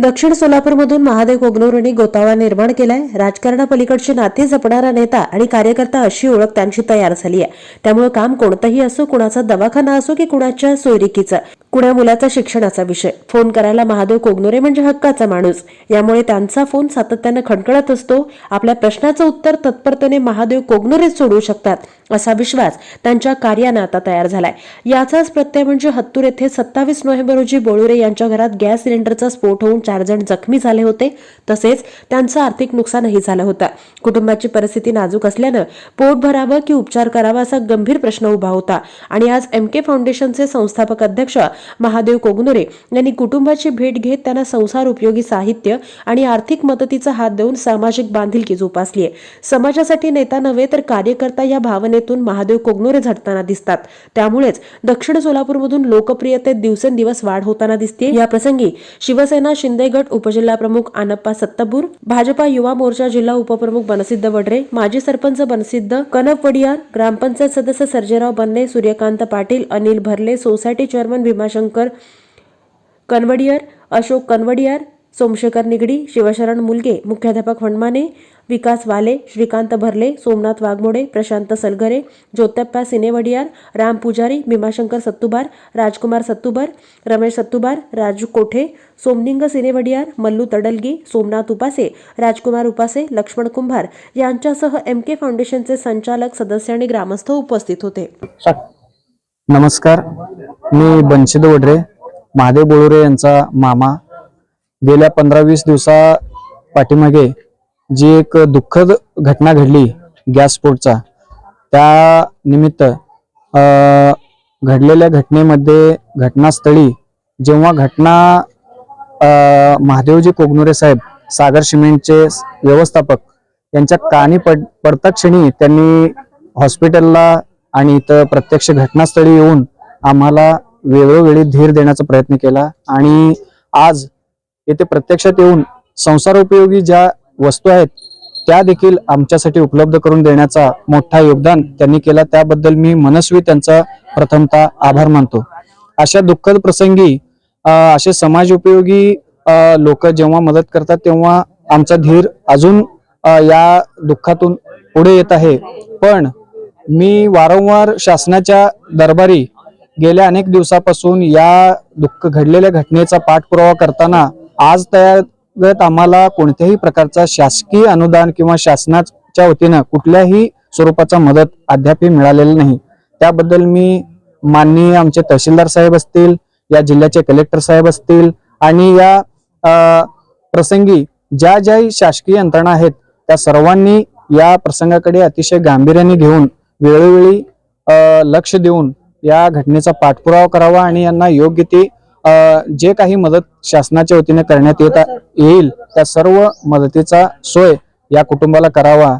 दक्षिण सोलापूरमधून महादेव कोगनूर गोतावळा निर्माण केलाय. राजकारणापलीकडचे नाते जपणारा नेता आणि कार्यकर्ता अशी ओळख त्यांची तयार झाली आहे. त्यामुळे काम कोणतंही असो कुणाचा दवाखाना असो की कुणाच्या सोयरिकीचं. कुण्या मुलाचा शिक्षणाचा विषय? फोन करायला महादेव कोगनोरे म्हणजे हक्काचा माणूस. यामुळे त्यांचा फोन सातत्यानं खणखणत असतो. आपल्या प्रश्नाचं उत्तर तत्परतेने महादेव कोगनोरेच सोडवू शकतात असा विश्वास त्यांच्या कार्यानं आता तयार झालाय. याचाच प्रत्यय म्हणजे हत्तूर येथे सत्तावीस नोव्हेंबर रोजी बोळुरे यांच्या घरात गॅस सिलेंडरचा स्फोट होऊन चार जण जखमी झाले होते. तसेच त्यांचं आर्थिक नुकसानही झालं होतं. कुटुंबाची परिस्थिती नाजूक असल्यानं पोट भरावं की उपचार करावा असा गंभीर प्रश्न उभा होता. आणि आज एम के फाउंडेशनचे संस्थापक अध्यक्ष महादेव कोगनुरे यांनी कुटुंबाची भेट घेत त्यांना संसार उपयोगी साहित्य आणि आर्थिक मदतीचा हात देऊन सामाजिक बांधिलकी जोपासली आहे. समाजासाठी नेता नव्हे तर कार्यकर्ता या भावनेतून महादेव कोगनोरे झटताना दिसतात. त्यामुळेच दक्षिण सोलापूरमधून लोकप्रियतेत दिवसेंदिवस वाढ होताना दिसते या प्रसंगी शिवसेना शिंदे गट उपजिल्हा प्रमुख आनप्पा सत्तापूर भाजपा युवा मोर्चा जिल्हा उपप्रमुख बनसिद्ध वडरे माजी सरपंच बनसिद्ध कनक वडियार ग्रामपंचायत सदस्य सर्जेराव बन्ने सूर्यकांत पाटील अनिल भरले सोसायटी चेअरमन भीमाशंकर कनवडियर अशोक कनवडियार सोमशेखर निगडी शिवशरण मुलगे मुख्याध्यापक फणमाने विकास वाले श्रीकांत भरले सोमनाथ वाघमोडे प्रशांत सलगरे ज्योतप्पा सिनेवडियार राम पुजारी भीमाशंकर सत्तुबार राजकुमार सत्तुबार रमेश सत्तुबार राजू कोठे सोमनिंग सिनेवडियार मल्लू तडलगी सोमनाथ उपासे राजकुमार उपासे लक्ष्मण कुंभार यांच्यासह एम के फाउंडेशनचे संचालक सदस्य आणि ग्रामस्थ उपस्थित होते. नमस्कार मी बनशिद वडरे महादेव बोळुरे यांचा मामा. गेल्या पंधरा वीस दिवसा पाठीमागे जी एक दुःखद घटना घडली गॅस स्फोटचा त्या निमित्त घडलेल्या घटनेमध्ये घटनास्थळी जेव्हा घटना महादेवजी कोगनुरे साहेब सागर सिमेंटचे व्यवस्थापक यांच्या कानी पड पडताक्षणी त्यांनी हॉस्पिटलला आणि इथं प्रत्यक्ष घटनास्थळी येऊन आम्हाला वेळोवेळी धीर देण्याचा प्रयत्न केला. आणि आज येथे प्रत्यक्षात येऊन संसारोपयोगी ज्या वस्तू आहेत त्या देखील आमच्यासाठी उपलब्ध करून देण्याचा मोठा योगदान त्यांनी केला. त्याबद्दल मी मनस्वी त्यांचा प्रथमतः आभार मानतो. अशा दुःखद प्रसंगी असे समाज उपयोगी लोक जेव्हा मदत करतात तेव्हा आमचा धीर अजून या दुःखातून पुढे येत आहे. पण मी वारंवार शासनाच्या दरबारी गेल्या अनेक दिवसापासून या दुःख घडलेल्या घटनेचा पाठपुरावा करताना आज तयार आम्हाला कोणत्याही प्रकारचा शासकीय अनुदान किंवा शासनाच्या वतीनं कुठल्याही स्वरूपाचा मदत अद्याप मिळालेली नाही. त्याबद्दल मी माननीय आमचे तहसीलदार साहेब असतील या जिल्ह्याचे कलेक्टर साहेब असतील आणि या प्रसंगी ज्या ज्या शासकीय यंत्रणा आहेत त्या सर्वांनी या प्रसंगाकडे अतिशय गांभीर्याने घेऊन वेळोवेळी लक्ष देऊन या घटनेचा पाठपुरावा करावा आणि यांना योग्य ती जे काही मदत शासनाच्या वतीने करण्यात येत येईल त्या सर्व मदतीचा सोय या कुटुंबाला करावा.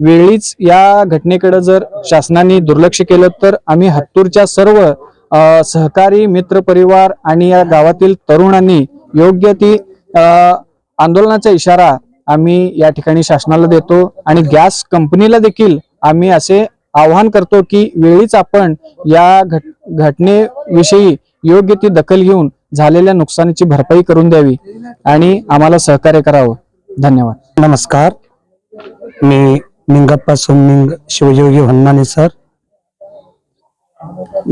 वेळीच या घटनेकडे जर शासनाने दुर्लक्ष केलं तर आम्ही हत्तूरच्या सर्व सहकारी मित्र परिवार आणि या गावातील तरुणांनी योग्य ती आंदोलनाचा इशारा आम्ही या ठिकाणी शासनाला देतो आणि गॅस कंपनीला देखील आम्ही असे आवाहन करतो की वेळीच आपण या घट घटनेविषयी योग्य ती दखल घेऊन झालेल्या नुकसानीची भरपाई करून द्यावी आणि आम्हाला सहकार्य करावं. धन्यवाद. नमस्कार. मी निंगप्पा सोमनिंग शिवयोगी हनुमाने सर.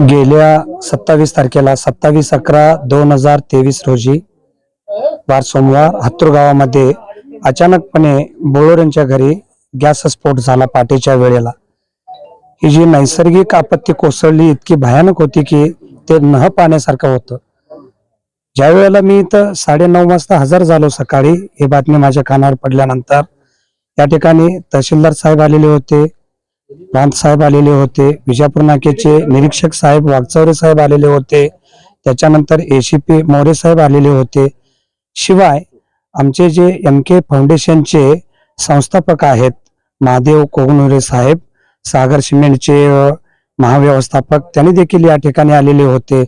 गेल्या सत्तावीस तारखेला सत्तावीस अकरा दोन हजार तेवीस रोजी वार सोमवार हत्तूर गावामध्ये अचानकपणे बोळोर यांच्या घरी गॅस स्फोट झाला पाठीच्या वेळेला. ही जी नैसर्गिक आपत्ती कोसळली इतकी भयानक होती की ते न पाहण्यासारखं होतं. ज्या वेळेला मी इथं साडेनऊ वाजता हजर झालो सकाळी ही बातमी माझ्या कानावर पडल्यानंतर या ठिकाणी तहसीलदार साहेब आलेले होते प्रांत साहेब आलेले होते विजापूर नाकेचे निरीक्षक साहेब वागचौरे साहेब आलेले होते त्याच्यानंतर एसीपी मोरे साहेब आलेले होते. शिवाय आमचे जे एम के फाउंडेशनचे संस्थापक आहेत महादेव कोगनुरे साहेब सागर सिमेंटचे महाव्यवस्थापक त्यांनी देखील या ठिकाणी आलेले होते.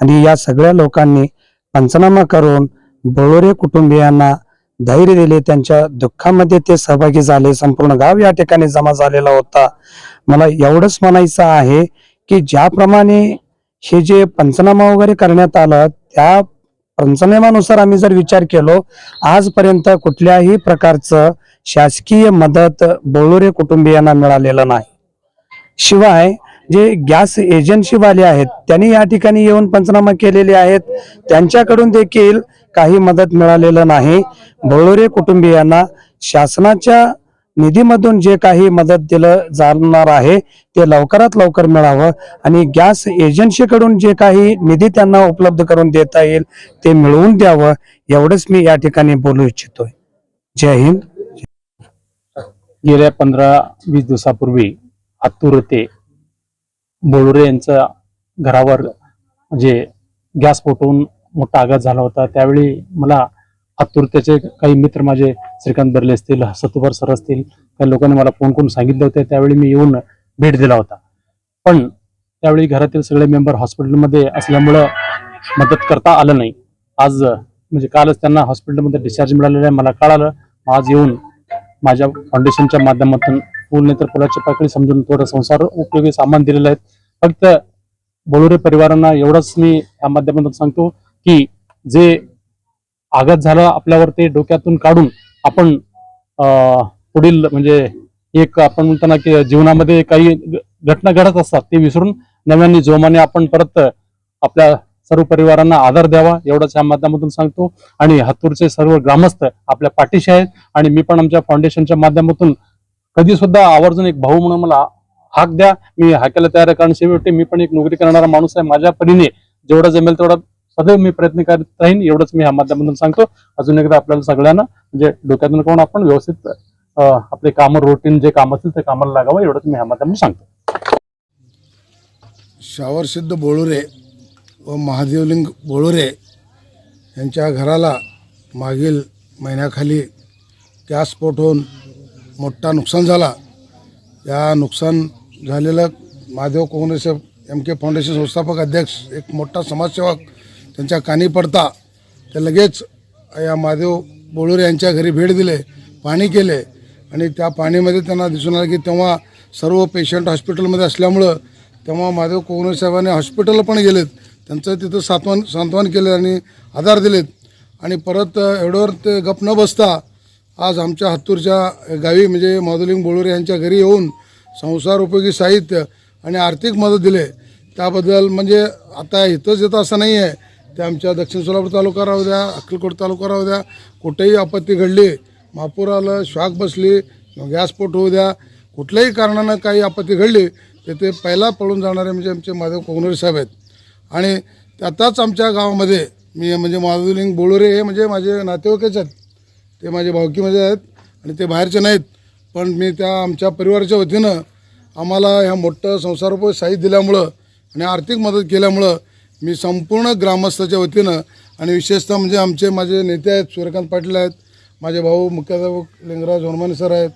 आणि या सगळ्या लोकांनी पंचनामा करून बोळोरे कुटुंबियांना धैर्य दिले. त्यांच्या दुःखामध्ये ते सहभागी झाले. संपूर्ण गाव या ठिकाणी जमा झालेला होता. मला एवढंच म्हणायचं आहे की ज्याप्रमाणे हे जे पंचनामा वगैरे करण्यात आलं त्या पंचनाम्यानुसार आम्ही जर विचार केलो आजपर्यंत कुठल्याही प्रकारचं शासकीय मदत बोळुरे कुटुंबियांना मिळालेलं नाही. शिवाय जे गॅस एजन्सीवाले आहेत त्यांनी या ठिकाणी येऊन पंचनामा केलेले आहेत. त्यांच्याकडून देखील काही मदत मिळालेलं नाही. भोळोरे कुटुंबियांना शासनाच्या निधीमधून जे काही मदत दिलं जाणार आहे ते लवकरात लवकर मिळावं आणि गॅस एजन्सीकडून जे काही निधी त्यांना उपलब्ध करून देता येईल ते मिळवून द्यावं एवढंच मी या ठिकाणी बोलू इच्छितोय. जय हिंद. गेल्या पंधरा वीस दिवसापूर्वी हातूर ते बोळुरे यांच्या घरावर म्हणजे गॅस फुटून मोठा आघात झाला होता त्यावेळी मला आतुरतेचे काही मित्र माझे श्रीकांत बर्ले असतील सतुभर सर असतील त्या लोकांनी मला फोन करून सांगितले होते. त्यावेळी मी येऊन भेट दिला होता. पण त्यावेळी घरातील सगळे मेंबर हॉस्पिटलमध्ये असल्यामुळं मदत करता आलं नाही. आज म्हणजे कालच त्यांना हॉस्पिटलमध्ये डिस्चार्ज मिळालेला आहे मला कळालं. आज येऊन माझ्या फाउंडेशनच्या माध्यमातून पूल तर पुलाची पाकळी समजून थोडं संसार उपयोगी सामान दिलेलं आहे फक्त बोलोरे परिवारांना एवढंच मी या माध्यमातून सांगतो की जे आघात झाला आपल्यावर ते डोक्यातून काढून आपण पुढील म्हणजे एक आपण म्हणताना की जीवनामध्ये काही घटना घडत असतात ते विसरून नव्याने जोमाने आपण परत आपल्या सर्व परिवारांना आधार द्यावा एवढंच या माध्यमातून सांगतो. आणि हातूरचे सर्व ग्रामस्थ आपल्या पाठीशी आहेत आणि मी पण आमच्या फाउंडेशनच्या माध्यमातून कधी सुद्धा आवर्जून एक भाऊ म्हणून मला हाक द्या. मी हाकायला तयार आहे. कारण शेवटी मी पण एक नोकरी करणारा माणूस आहे. माझ्या परीने जेवढं जमेल तेवढा सदैव मी प्रयत्न करत राहीन. एवढंच मी ह्या माध्यमातून सांगतो. अजून एकदा आपल्याला सगळ्यांना म्हणजे डोक्यातून कोण आपण व्यवस्थित आपले काम रुटीन जे काम असतील ते कामाला लागावं एवढंच मी ह्या माध्यमातून सांगतो. शावरसिद्ध बोळुरे व महादेवलिंग बोळुरे यांच्या घराला मागील महिन्याखाली गॅस स्फोट होऊन मोठा नुकसान झाला. या नुकसान झालेलं Mahadev Congress M K foundation संस्थापक अध्यक्ष एक मोठा समाजसेवक त्यांच्या कानी पडता ते लगेच या महादेव बोळुरे यांच्या घरी भेट दिले पाणी केले आणि त्या पाणीमध्ये त्यांना दिसून आलं की तेव्हा सर्व पेशंट हॉस्पिटलमध्ये असल्यामुळं तेव्हा महादेव कोगणे साहेबांनी हॉस्पिटलला पण गेलेत त्यांचं तिथं सात्वन सांत्वन केलं आणि आधार दिलेत. आणि परत एवढ्यावर ते गप न बसता आज आमच्या हत्तूरच्या गावी म्हणजे माधुलिंग बोळुरे यांच्या घरी येऊन संसार उपयोगी साहित्य आणि आर्थिक मदत दिले. त्याबद्दल म्हणजे आता इथंच येतं असं नाही आहे. ते आमच्या दक्षिण सोलापूर तालुका राहू द्या अक्कलकोट तालुका राहू द्या कुठेही आपत्ती घडली महापूर आलं श्वाक बसली किंवा गॅस स्फोट होऊ द्या कुठल्याही कारणानं काही आपत्ती घडली तर ते पहिला पळून जाणारे म्हणजे आमचे माधव कोगनोरे साहेब आहेत. आणि त्यातच आमच्या गावामध्ये मी म्हणजे माधुलिंग बोळुरे हे म्हणजे माझे नातेवाईकच आहेत. ते माझे भावकीमध्ये आहेत आणि ते बाहेरचे नाहीत. पण मी त्या आमच्या परिवाराच्या वतीनं आम्हाला ह्या मोठं संसारोपयोगी साहित्य दिल्यामुळं आणि आर्थिक मदत केल्यामुळं मी संपूर्ण ग्रामस्थाच्या वतीनं आणि विशेषतः म्हणजे आमचे माझे नेते आहेत सूर्यकांत पाटील आहेत माझे भाऊ मुख्याध्यापक लिंगराज होनमाने सर आहेत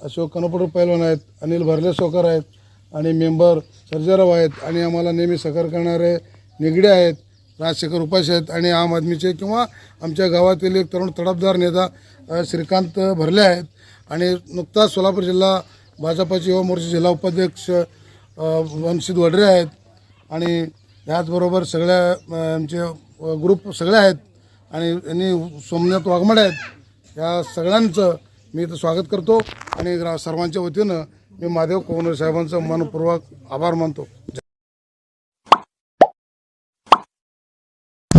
अशोक कनपडू पैलवान आहेत अनिल भरले सोकर आहेत आणि मेंबर सर्जेराव आहेत आणि आम्हाला नेहमी सहकार करणारे निगडे आहेत. राजशेखर उपाशी आहेत आणि आम आदमीचे किंवा आमच्या गावातील एक तरुण तडफदार नेता श्रीकांत भरले आहेत. आणि नुकताच सोलापूर जिल्हा भाजपाचे युवा मोर्चा जिल्हा उपाध्यक्ष वंशित वडरे आहेत. आणि त्याचबरोबर सगळ्या आमचे ग्रुप सगळे आहेत. आणि यांनी सोमनाथ वाघमाडे आहेत. या सगळ्यांचं मी इथं स्वागत करतो. आणि सर्वांच्या वतीनं मी महादेव कोवनर साहेबांचं मनपूर्वक आभार मानतो.